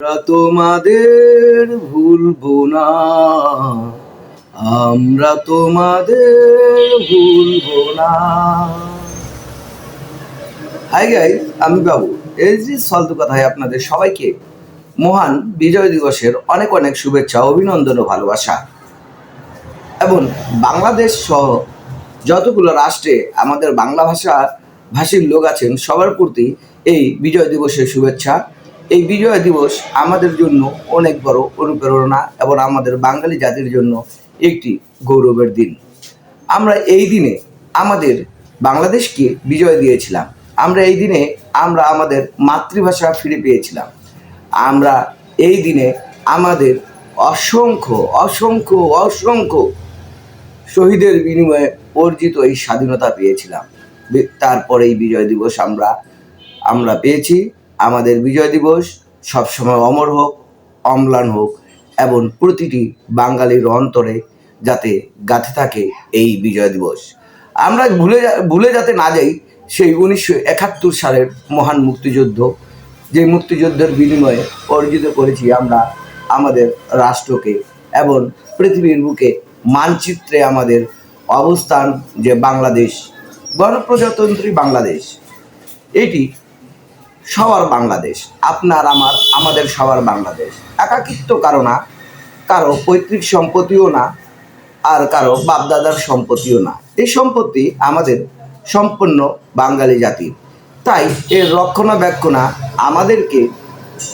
আমরা তোমাদের ভুলবো না। আমরা তোমাদের ভুলবো না। হাই গাই আমি বাবু। এই যে ফালতু কথায় আপনাদের সবাইকে মহান বিজয় দিবসের অনেক অনেক শুভেচ্ছা, অভিনন্দন ও ভালোবাসা। এবং বাংলাদেশ সহ যতগুলো রাষ্ট্রে আমাদের বাংলা ভাষা ভাষীর লোক আছেন, সবার প্রতি এই বিজয় দিবসের শুভেচ্ছা। এই বিজয় দিবস আমাদের জন্য অনেক বড় অনুপ্রেরণা এবং আমাদের বাঙালি জাতির জন্য একটি গৌরবের দিন। আমরা এই দিনে আমাদের বাংলাদেশকে বিজয় দিয়েছিলাম। আমরা এই দিনে আমরা আমাদের মাতৃভাষা ফিরে পেয়েছিলাম। আমরা এই দিনে আমাদের অসংখ্য অসংখ্য অসংখ্য শহীদের বিনিময়ে অর্জিত এই স্বাধীনতা পেয়েছিলাম। তারপরে এই বিজয় দিবস আমরা আমরা পেয়েছি। আমাদের বিজয় দিবস সবসময় অমর হোক, অম্লান হোক এবং প্রতিটি বাঙালির অন্তরে যাতে গাঁথে থাকে এই বিজয় দিবস। আমরা ভুলে ভুলে যাতে না যাই, সেই উনিশশো একাত্তর সালের মহান মুক্তিযুদ্ধ, যে মুক্তিযুদ্ধের বিনিময়ে অর্জিত করেছি আমরা আমাদের রাষ্ট্রকে এবং পৃথিবীর বুকে মানচিত্রে আমাদের অবস্থান যে বাংলাদেশ, গণপ্রজাতন্ত্রী বাংলাদেশ, এটি সবার বাংলাদেশ, আপনার, আমার, আমাদের সবার বাংলাদেশ। একাকিত্ব কারও না, কারও পৈতৃক সম্পত্তিও না, আর কারও বাপদাদার সম্পত্তিও না। এই সম্পত্তি আমাদের সম্পূর্ণ বাঙালি জাতির। তাই এর রক্ষণাবেক্ষণা আমাদেরকে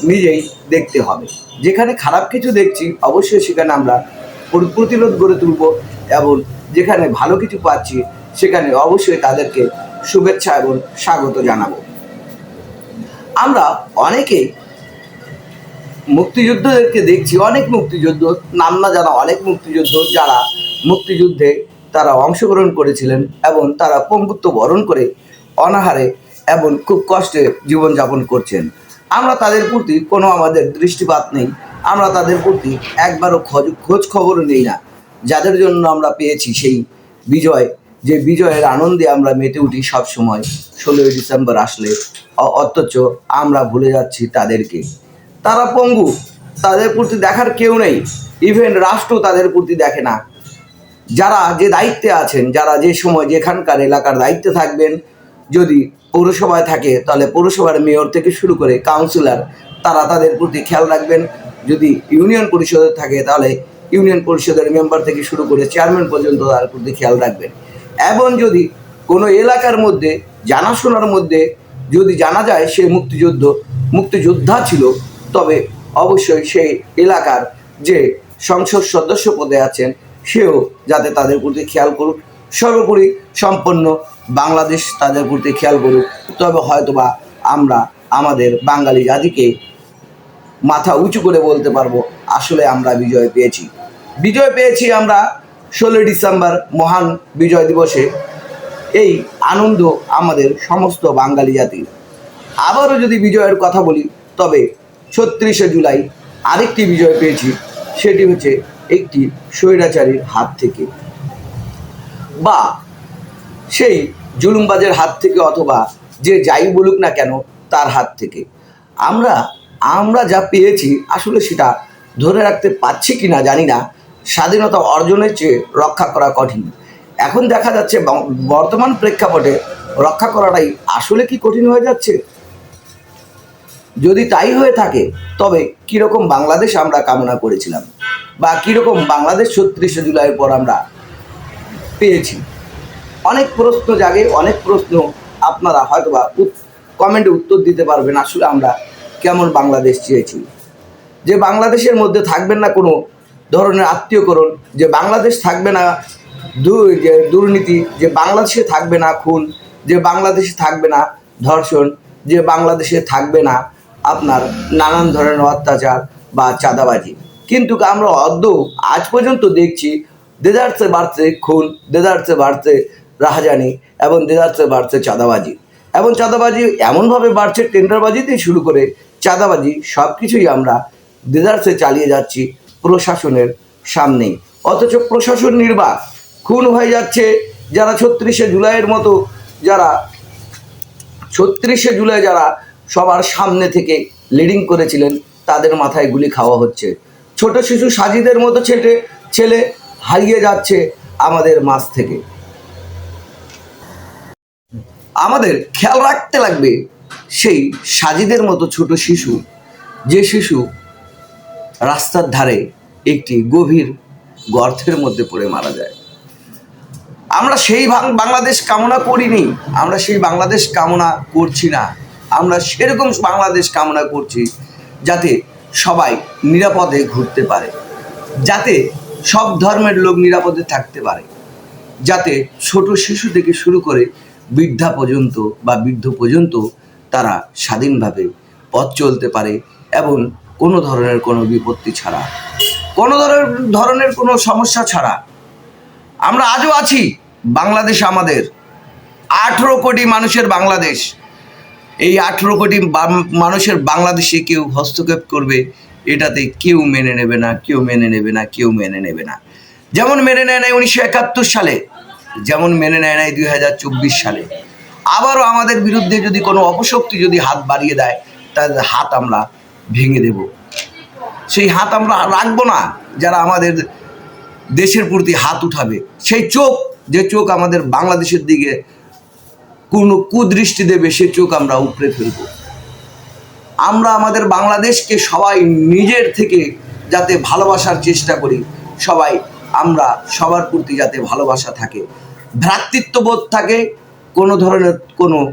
নিজেই দেখতে হবে। যেখানে খারাপ কিছু দেখছি, অবশ্যই সেখানে আমরা প্রতিরোধ গড়ে তুলব এবং যেখানে ভালো কিছু পাচ্ছি, সেখানে অবশ্যই তাদেরকে শুভেচ্ছা এবং স্বাগত জানাব। আমরা অনেকে মুক্তিযোদ্ধাদেরকে দেখছি, অনেক মুক্তিযুদ্ধ, নাম না জানা অনেক মুক্তিযুদ্ধ যারা মুক্তিযুদ্ধে তারা অংশগ্রহণ করেছিলেন এবং তারা পঙ্গুত্ব বরণ করে অনাহারে এবং খুব কষ্টে জীবনযাপন করছেন। আমরা তাদের প্রতি কোনো আমাদের দৃষ্টিপাত নেই, আমরা তাদের প্রতি একবারও খোঁজ খবরও নেই না। যাদের জন্য আমরা পেয়েছি সেই বিজয় যে বিজয়ের আনন্দে আমরা মেতে উঠি সব সময়। ষোলোই ডিসেম্বর আসলে অথচ আমরা ভুলে যাচ্ছি তাদেরকে। তারা পঙ্গু, তাদের প্রতি দেখার কেউ নেই। ইভেন রাষ্ট্র তাদের প্রতি দেখে না। যারা যে দায়িত্বে আছেন, যারা যে সময় যেখানকার এলাকার দায়িত্বে থাকবেন, যদি পৌরসভায় থাকে, তাহলে পৌরসভার মেয়র থেকে শুরু করে কাউন্সিলর, তারা তাদের প্রতি খেয়াল রাখবেন। যদি ইউনিয়ন পরিষদে থাকে, তাহলে ইউনিয়ন পরিষদের মেম্বার থেকে শুরু করে চেয়ারম্যান পর্যন্ত তার প্রতি খেয়াল রাখবেন। এবং যদি কোনো এলাকার মধ্যে, জানাশোনার মধ্যে যদি জানা যায় সে মুক্তিযুদ্ধ, মুক্তিযোদ্ধা ছিল, তবে অবশ্যই সেই এলাকার যে সংসদ সদস্য পদে আছেন, সেও যাতে তাদের প্রতি খেয়াল করুক। সর্বোপরি সম্পন্ন বাংলাদেশ তাদের প্রতি খেয়াল করুক। তবে হয়তোবা আমরা আমাদের বাঙালি জাতিকে মাথা উঁচু করে বলতে পারব, আসলে আমরা বিজয় পেয়েছি। বিজয় পেয়েছি আমরা ষোলোই ডিসেম্বর মহান বিজয় দিবসে এই আনন্দ আমাদের সমস্ত বাঙালি জাতির। আবারও যদি বিজয়ের কথা বলি, তবে ছত্রিশে জুলাই আরেকটি বিজয় পেয়েছি, সেটি হচ্ছে একটি স্বৈরাচারীর হাত থেকে। বা সেই জুলুমবাজের হাত থেকে অথবা যে যাই বলুক না কেন, তার হাত থেকে। আমরা আমরা যা পেয়েছি, আসলে সেটা ধরে রাখতে পারছি কি না জানি না স্বাধীনতা অর্জনের চেয়ে রক্ষা করা কঠিন। এখন দেখা যাচ্ছে বর্তমান প্রেক্ষাপটে রক্ষা করাটাই আসলে কি কঠিন হয়ে যাচ্ছে? যদি তাই হয়ে থাকে, তবে কীরকম বাংলাদেশ আমরা কামনা করেছিলাম? বা কীরকম বাংলাদেশ ছত্রিশে জুলাইয়ের পর আমরা পেয়েছি? অনেক প্রশ্ন জাগে, অনেক প্রশ্ন আপনারা হয়তোবা কমেন্টে উত্তর দিতে পারবেন আসলে আমরা কেমন বাংলাদেশ চেয়েছি। যে বাংলাদেশের মধ্যে থাকবেন না কোনো ধরনের আত্মীয়করণ, যে বাংলাদেশ থাকবে না যে দুর্নীতি, যে বাংলাদেশে থাকবে না খুন, যে বাংলাদেশে থাকবে না ধর্ষণ, যে বাংলাদেশে থাকবে না আপনার নানান ধরনের অত্যাচার বা চাঁদাবাজি। কিন্তু আমরা অদ্য আজ পর্যন্ত দেখছি, দেদার্সে বাড়ছে খুন, দেদার্সে বাড়ছে রাহাজানি এবং দেদার্সে বাড়ছে চাঁদাবাজি। এবং চাঁদাবাজি এমনভাবে বাড়ছে, টেন্ডারবাজিতেই শুরু করে চাঁদাবাজি সব কিছুই আমরা দেদার্সে চালিয়ে যাচ্ছি। প্রশাসনের সামনেই। অথচ প্রশাসন নির্বাক, খুন হয়ে যাচ্ছে যারা ছত্রিশে জুলাইয়ের মতো যারা, ছত্রিশে জুলাই যারা সবার সামনে থেকে লিডিং করেছিলেন, তাদের মাথায় গুলি খাওয়া হচ্ছে। ছোট শিশু সাজিদের মতো ছেলে ছেলে হারিয়ে যাচ্ছে আমাদের মাছ থেকে। আমাদের খেয়াল রাখতে লাগবে সেই সাজিদের মতো ছোট শিশু, যে শিশু রাস্তার ধারে একটি গভীর গর্তের মধ্যে পড়ে মারা যায়। আমরা সেই বাংলাদেশ কামনা করিনি, আমরা সেই বাংলাদেশ কামনা করছি না। আমরা সেরকম বাংলাদেশ কামনা করছি যাতে সবাই নিরাপদে ঘুরতে পারে, যাতে সব ধর্মের লোক নিরাপদে থাকতে পারে, যাতে ছোট শিশু থেকে শুরু করে বৃদ্ধা পর্যন্ত বা বৃদ্ধ পর্যন্ত তারা স্বাধীনভাবে পথ চলতে পারে এবং কোনো ধরনের কোনো বিপত্তি ছাড়া, কোনো ধরনের ধরনের কোনো সমস্যা ছাড়া। আমরা আজও আছি, বাংলাদেশ আমাদের। আঠেরো কোটি মানুষের বাংলাদেশ। এই আঠেরো কোটি মানুষের বাংলাদেশে কেউ হস্তক্ষেপ করবে, এটাতে কেউ মেনে নেবে না, কেউ মেনে নেবে না, কেউ মেনে নেবে না। যেমন মেনে নেয় নাই উনিশশো একাত্তর সালে, যেমন মেনে নেয় নাই দুই হাজার চব্বিশ সালে। আবারও আমাদের বিরুদ্ধে যদি কোনো অপশক্তি যদি হাত বাড়িয়ে দেয় তাদের হাত আমরা ভেঙে দেব। সেই হাত আমরা রাখব না, যারা আমাদের দেশের প্রতি হাত উঠাবে। সেই চোখ, যে চোখ আমাদের বাংলাদেশের দিকে কোনো কুদৃষ্টি দেবে, সে চোখ আমরা উপড়ে ফেলব। আমরা আমাদের বাংলাদেশকে সবাই নিজের থেকে যাতে ভালোবাসার চেষ্টা করি, সবাই আমরা সবার প্রতি যাতে ভালোবাসা থাকে। ভ্রাতৃত্ববোধ থাকে, কোনো ধরনের কোনো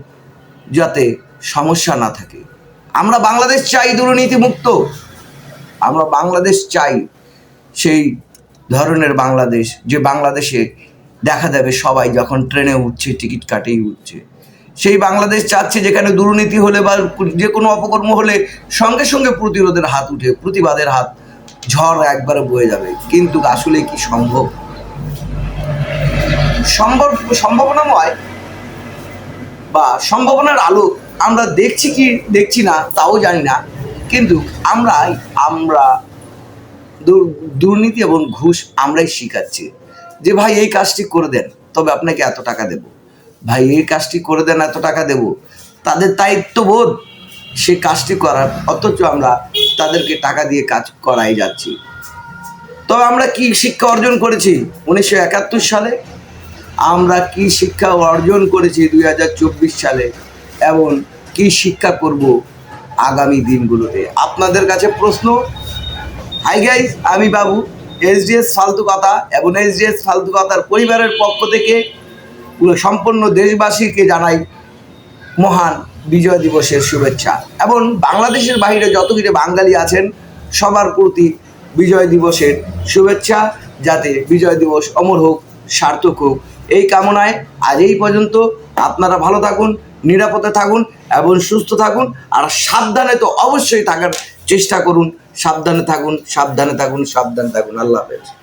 যাতে সমস্যা না থাকে। আমরা বাংলাদেশ চাই দুর্নীতি মুক্ত আমরা বাংলাদেশ চাই সেই ধরনের বাংলাদেশ যে বাংলাদেশে দেখা যাবে সবাই যখন ট্রেনে উঠছে, টিকিট কাটেই উঠছে। সেই বাংলাদেশ চাচ্ছে যেখানে দুর্নীতি হলে বা যে কোনো অপকর্ম হলে সঙ্গে সঙ্গে প্রতিরোধের হাত উঠে, প্রতিবাদের হাত ঝড় একবারে বয়ে যাবে। কিন্তু আসলে কি সম্ভব? সম্ভব সম্ভাবনাময় বা সম্ভাবনার আলো আমরা দেখছি কি, দেখছি না, তাও জানি না। কিন্তু আমরা আমরা দুর্নীতি এবং ঘুষ আমরাই শিখাচ্ছি। যে ভাই, এই কাজটি করে দেন, তবে আপনাকে এত টাকা দেব। ভাই, এই কাজটি করে দেন, এত টাকা দেব। তাদের দায়িত্ববোধ, সে কাজটি করার, অথচ আমরা তাদেরকে টাকা দিয়ে কাজ করাই যাচ্ছি। তবে আমরা কি শিক্ষা অর্জন করেছি? উনিশশো একাত্তর সালে। আমরা কি শিক্ষা অর্জন করেছি দুই হাজার চব্বিশ সালে? এবং কি শিক্ষা করব আগামী দিনগুলোতে? আপনাদের কাছে প্রশ্ন, হাই গাইস, আমি বাবু এসডিএস ফালতু কথা এবং এসডিএস ফালতু কথার পরিবারের পক্ষ থেকে পুরো সম্পূর্ণ দেশবাসীকে জানাই মহান বিজয় দিবসের শুভেচ্ছা। এবং বাংলাদেশের বাইরে যত কিছু বাঙালি আছেন, সবার প্রতি বিজয় দিবসের শুভেচ্ছা, যাতে বিজয় দিবস অমর হোক, সার্থক হোক। এই কামনায় আজ এই পর্যন্ত। আপনারা ভালো থাকুন নিরাপদে থাকুন এবং সুস্থ থাকুন আর সাবধানে তো অবশ্যই থাকার চেষ্টা করুন। সাবধানে থাকুন সাবধানে থাকুন সাবধানে থাকুন। আল্লাহ হাফেজ।